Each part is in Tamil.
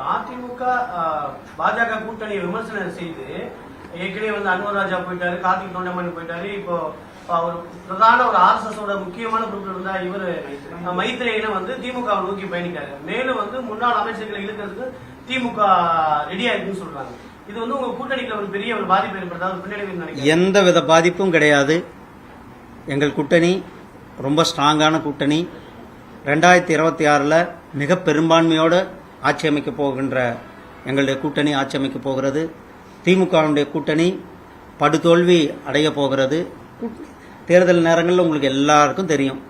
அதிமுக பாஜக கூட்டணியை விமர்சனம் செய்து ஏற்கனவே வந்து அன்வர் ராஜா போயிட்டாரு கார்த்திக் தொண்டமணி போயிட்டாரு. இப்போ அவர் பிரதான ஒரு ஆர்எஸ்எஸ் ஓட முக்கியமான குரூப்ல இருந்தா இவரு மைத்ரேயனை வந்து திமுக நோக்கி பயணிக்காரு மேலும் வந்து முன்னாள் அமைச்சர்களை இழுக்கிறதுக்கு திமுக ரெடியா இருக்குன்னு சொல்றாங்க. இது வந்து உங்க கூட்டணிக்கு ஒரு பெரிய ஒரு பாதிப்பு ஏற்படுத்தா பின்னடைவு எந்த வித பாதிப்பும் கிடையாது. எங்கள் கூட்டணி ரொம்ப ஸ்ட்ராங்கான கூட்டணி. ரெண்டாயிரத்தி இருபத்தி ஆறில் மிக பெரும்பான்மையோடு ஆட்சி அமைக்கப் போகின்ற எங்களுடைய கூட்டணி ஆட்சி அமைக்கப் போகிறது. திமுகவுடைய கூட்டணி படுதோல்வி அடைய போகிறது. தேர்தல் நேரங்களில் உங்களுக்கு எல்லாருக்கும் தெரியும்.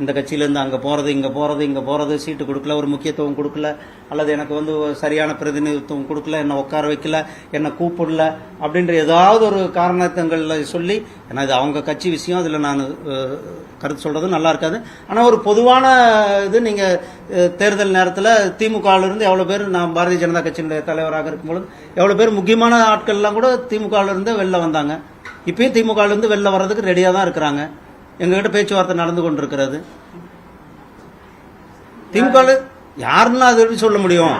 இந்த கட்சியிலேருந்து அங்கே போகிறது இங்கே போகிறது இங்கே போகிறது சீட்டு கொடுக்கல ஒரு முக்கியத்துவம் கொடுக்கல அல்லது எனக்கு வந்து சரியான பிரதிநிதித்துவம் கொடுக்கல என்னை உட்கார வைக்கல என்னை கூப்பிடல அப்படின்ற ஏதாவது ஒரு காரணத்தங்களில் சொல்லி ஏன்னா இது அவங்க கட்சி விஷயம் அதில் நான் கருத்து சொல்கிறது நல்லா இருக்காது. ஆனால் ஒரு பொதுவான இது நீங்கள் தேர்தல் நேரத்தில் திமுகவிலிருந்து எவ்வளோ பேர் நான் பாரதிய ஜனதா கட்சியினுடைய தலைவராக இருக்கும்பொழுது எவ்வளோ பேர் முக்கியமான ஆட்கள்லாம் கூட திமுகவிலிருந்து வெளில வந்தாங்க. இப்பயும் திமுகவிலிருந்து வெளில வர்றதுக்கு ரெடியாக தான் இருக்கிறாங்க. எங்ககிட்ட பேச்சுவார்த்தை நடந்து கொண்டிருக்கிறது. திமுக யாருன்னா அது எப்படி சொல்ல முடியும்?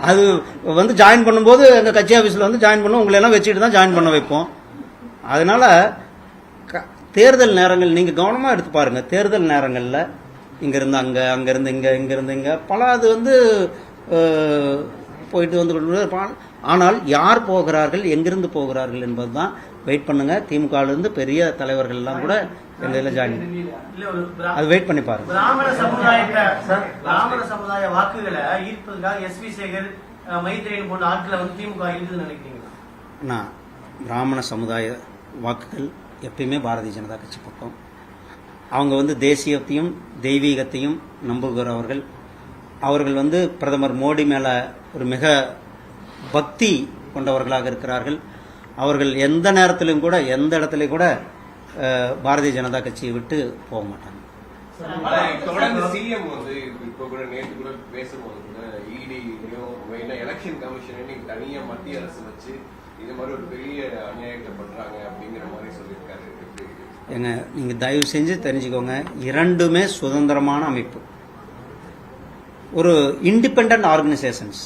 அது வந்து ஜாயின் பண்ணும்போது எங்கள் கட்சி ஆஃபீஸில் வந்து ஜாயின் பண்ண உங்களை எல்லாம் வச்சுட்டு தான் ஜாயின் பண்ண வைப்போம். அதனால க- தேர்தல் நேரங்கள் நீங்கள் கவனமாக எடுத்து பாருங்க. தேர்தல் நேரங்களில் இங்கேருந்து அங்கே அங்கேருந்து இங்கே இங்கேருந்து இங்கே பல அது வந்து போயிட்டு வந்து கொண்டு ஆனால் யார் போகிறார்கள் எங்கிருந்து போகிறார்கள் என்பது தான் வெயிட் பண்ணுங்க. திமுகவிலிருந்து பெரிய தலைவர்கள் எல்லாம் கூட எங்க இதில் ஜாயின் அது வெயிட் பண்ணி பாருங்க. பிராமண சமுதாயத்தை பிராமண சமுதாய வாக்குகளை ஈர்ப்பதற்காக எஸ் வி சேகர் மைத்ரேயன் போன்ற ஆட்களை வந்து திமுக இருக்குதுன்னு நினைக்கிறீங்களா? நான் பிராமண சமுதாய வாக்குகள் எப்பயுமே பாரதிய ஜனதா கட்சி பக்கம். அவங்க வந்து தேசியத்தையும் தெய்வீகத்தையும் நம்புகிறவர்கள். அவர்கள் வந்து பிரதமர் மோடி மேலே ஒரு மிக பக்தி கொண்டவர்களாக இருக்கிறார்கள். அவர்கள் எந்த நேரத்திலும் கூட எந்த இடத்துலையும் கூட பாரதிய ஜனதா கட்சியை விட்டு போக மாட்டாங்க. தொடர்ந்து சிஎம் வந்து இப்ப கூட நேற்று கூட பேசும்போது கூட இடியும் மெயினா எலெக்ஷன் கமிஷன் நீங்க தனியா மத்திய அரசு வச்சு இது மாதிரி ஒரு பெரிய அநியாயத்தை பண்றாங்க அப்படிங்கிற மாதிரி சொல்லியிருக்காரு. எப்படி இருக்கு? எங்க நீங்கள் தயவு செஞ்சு தெரிஞ்சுக்கோங்க. இரண்டுமே சுதந்திரமான அமைப்பு. ஒரு independent organisations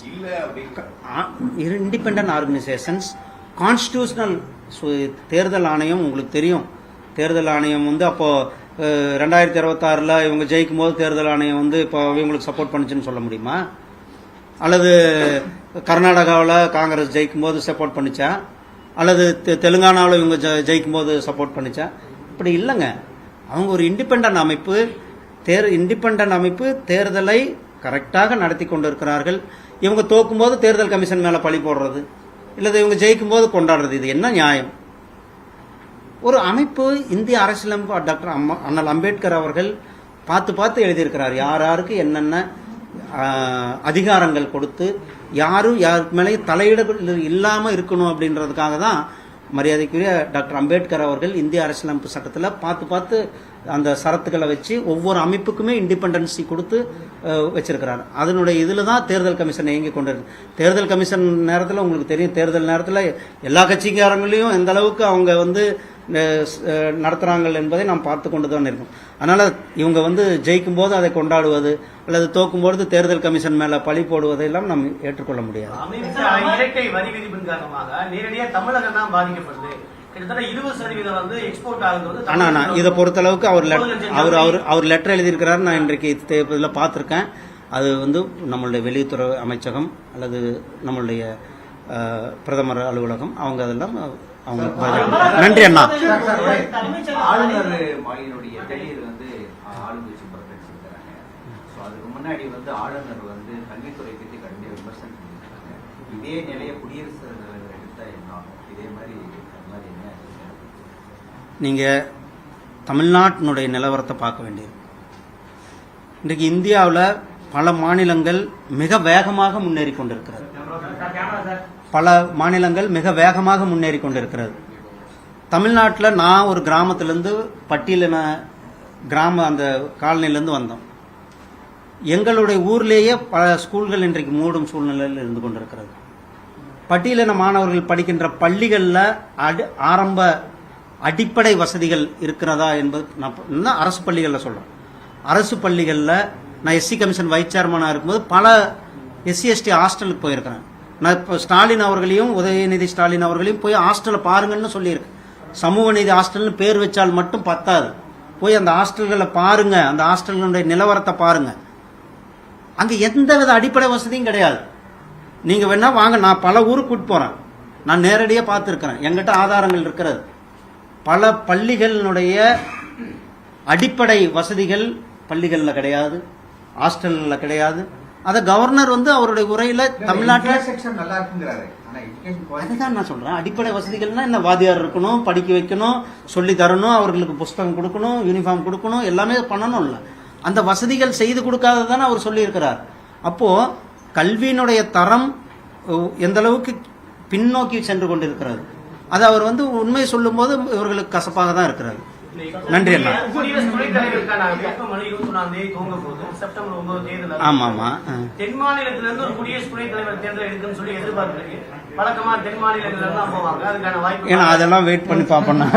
independent organisations constitutional தேர்தல் ஆணையம் உங்களுக்கு தெரியும். தேர்தல் ஆணையம் வந்து அப்போ ரெண்டாயிரத்தி இருபத்தாறில் இவங்க ஜெயிக்கும் போது தேர்தல் ஆணையம் வந்து இப்போ இவங்களுக்கு சப்போர்ட் பண்ணுச்சுன்னு சொல்ல முடியுமா? அல்லது கர்நாடகாவில் காங்கிரஸ் ஜெயிக்கும் போது சப்போர்ட் பண்ணுச்சா? அல்லது தெலுங்கானாவில் இவங்க ஜெயிக்கும் போது சப்போர்ட் பண்ணுச்சா? இப்படி இல்லைங்க. அவங்க ஒரு இண்டிபெண்ட் அமைப்பு தேர் இண்டிபெண்ட் அமைப்பு தேர்தலை கரெக்டாக நடத்தி கொண்டிருக்கிறார்கள். இவங்க தோக்கும்போது தேர்தல் கமிஷன் மேலே பழி போடுறது இல்லது இவங்க ஜெயிக்கும் போது கொண்டாடுறது இது என்ன நியாயம்? ஒரு அமைப்பு இந்திய அரசியலமைப்பு டாக்டர் அம்மா அண்ணல் அம்பேத்கர் அவர்கள் பார்த்து பார்த்து எழுதியிருக்கிறார். யார் யாருக்கு என்னென்ன அதிகாரங்கள் கொடுத்து யாரும் யாருக்கு மேலேயும் தலையிட இல்லாமல் இருக்கணும் அப்படின்றதுக்காக தான் மரியாதைக்குரிய டாக்டர் அம்பேத்கர் அவர்கள் இந்திய அரசியலமைப்பு சட்டத்தில் பார்த்து பார்த்து அந்த சரத்துக்களை வச்சு ஒவ்வொரு அமைப்புக்குமே இண்டிபெண்டன்சி கொடுத்து வச்சிருக்கிறார். அதனுடைய இதில் தான் தேர்தல் கமிஷன் இயங்கி கொண்டிருக்கு. தேர்தல் கமிஷன் நேரத்தில் உங்களுக்கு தெரியும் தேர்தல் நேரத்தில் எல்லா கட்சிக்காரங்களையும் எந்த அளவுக்கு அவங்க வந்து நடத்துறாங்கள் என்பதை நாம் பார்த்து கொண்டு தான் இருக்கோம். அதனால இவங்க வந்து ஜெயிக்கும் போது அதை கொண்டாடுவது அல்லது தோக்கும்போது தேர்தல் கமிஷன் மேல பழி போடுவதையெல்லாம் நாம் ஏற்றுக்கொள்ள முடியாது. இரட்டை வரி விதிப்பின் காரணமாக நேரடியா தமிழகம் தான் பாதிக்கப்படுது. ஆனா இதை பொறுத்த அளவுக்கு அவர் அவர். அவர் அவர் லெட்டர் எழுதியிருக்கிறாரு. நான் இன்றைக்கு இதில் பார்த்துருக்கேன். அது வந்து நம்மளுடைய வெளியுறவு அமைச்சகம் அல்லது நம்மளுடைய பிரதமர் அலுவலகம் அவங்க அதெல்லாம் அவங்க நன்றி அண்ணா. ஆளுநர் மாளிகையினுடைய வெளியில் வந்து ஆளுங்கட்சி புறக்கணிச்சிருக்கிறாங்க. ஸோ அதுக்கு முன்னாடி வந்து ஆளுநர் வந்து கல்வித்துறை பற்றி கடுமையாக விமர்சனம் பண்ணியிருக்காங்க. இதே நிலையை குடியரசுத் தலைவர் எடுத்தா என்ன ஆகும்? இதே மாதிரி மாதிரி என்ன நீங்க தமிழ்நாட்டினுடைய நிலவரத்தை பார்க்க வேண்டியது. இன்றைக்கு இந்தியாவில் பல மாநிலங்கள் மிக வேகமாக முன்னேறி கொண்டிருக்கிறது. பல மாநிலங்கள் மிக வேகமாக முன்னேறி கொண்டிருக்கிறது. தமிழ்நாட்டில் நான் ஒரு கிராமத்திலேருந்து பட்டியலின கிராம அந்த காலனிலேருந்து வந்தோம். எங்களுடைய ஊர்லேயே பல ஸ்கூல்கள் இன்றைக்கு மூடும் சூழ்நிலையில் இருந்து கொண்டிருக்கிறது. பட்டியலின மாணவர்கள் படிக்கின்ற பள்ளிகளில் அடி ஆரம்ப அடிப்படை வசதிகள் இருக்கிறதா என்பது நான் இன்னும் அரசு பள்ளிகளில் சொல்கிறேன் அரசு பள்ளிகளில் நான் எஸ்சி கமிஷன் வைஸ் சேர்மனாக இருக்கும்போது பல எஸ்சி எஸ்டி ஹாஸ்டலுக்கு போயிருக்கிறேன். நான் இப்போ ஸ்டாலின் அவர்களையும் உதயநிதி ஸ்டாலின் அவர்களையும் போய் ஹாஸ்டலை பாருங்கன்னு சொல்லியிருக்கேன் சமூக நீதி ஹாஸ்டல்னு பேர் வச்சால் மட்டும் பத்தாது. போய் அந்த ஹாஸ்டல்களை பாருங்க. அந்த ஹாஸ்டல்களுடைய நிலவரத்தை பாருங்க. அங்கே எந்த வித அடிப்படை வசதியும் கிடையாது. நீங்கள் வேணா வாங்க. நான் பல ஊருக்கு கூட்டு போகிறேன் நான் நேரடியாக பார்த்துருக்குறேன். எங்கிட்ட ஆதாரங்கள் இருக்கிறது. பல பள்ளிகளினுடைய அடிப்படை வசதிகள் பள்ளிகளில் கிடையாது. ஹாஸ்டல்களில் கிடையாது. அதை கவர்னர் வந்து அவருடைய உரையில தமிழ்நாட்டில் செக்ஷன் நல்லா இருக்குங்கிறாரு அதுதான் நான் சொல்றேன். அடிப்படை வசதிகள்னா என்ன? வாத்தியார் இருக்கணும் படிக்க வைக்கணும் சொல்லி தரணும் அவர்களுக்கு புஸ்தகம் கொடுக்கணும் யூனிஃபார்ம் கொடுக்கணும் எல்லாமே பண்ணணும்ல. அந்த வசதிகள் செய்து கொடுக்காததானே அவர் சொல்லியிருக்கிறார். அப்போ கல்வியினுடைய தரம் எந்த அளவுக்கு பின்னோக்கி சென்று கொண்டிருக்கிறது. அது அவர் வந்து உண்மை சொல்லும்போது இவர்களுக்கு கசப்பாக தான் இருக்கிறது. நன்றி அண்ணா. ஆமா ஆமா. தென் மாநிலத்துல இருந்து ஒரு குடியரசு துணைத் தலைவர் தேர்தல் இருக்குன்னு சொல்லி எதிர்பார்க்கிறீங்க. வழக்கமா தென் மாநிலங்கள்ல தான் போவாங்க. அதுக்கான வாய்ப்பு ஏன்னா அதெல்லாம் வெயிட் பண்ணி பார்ப்போம்னா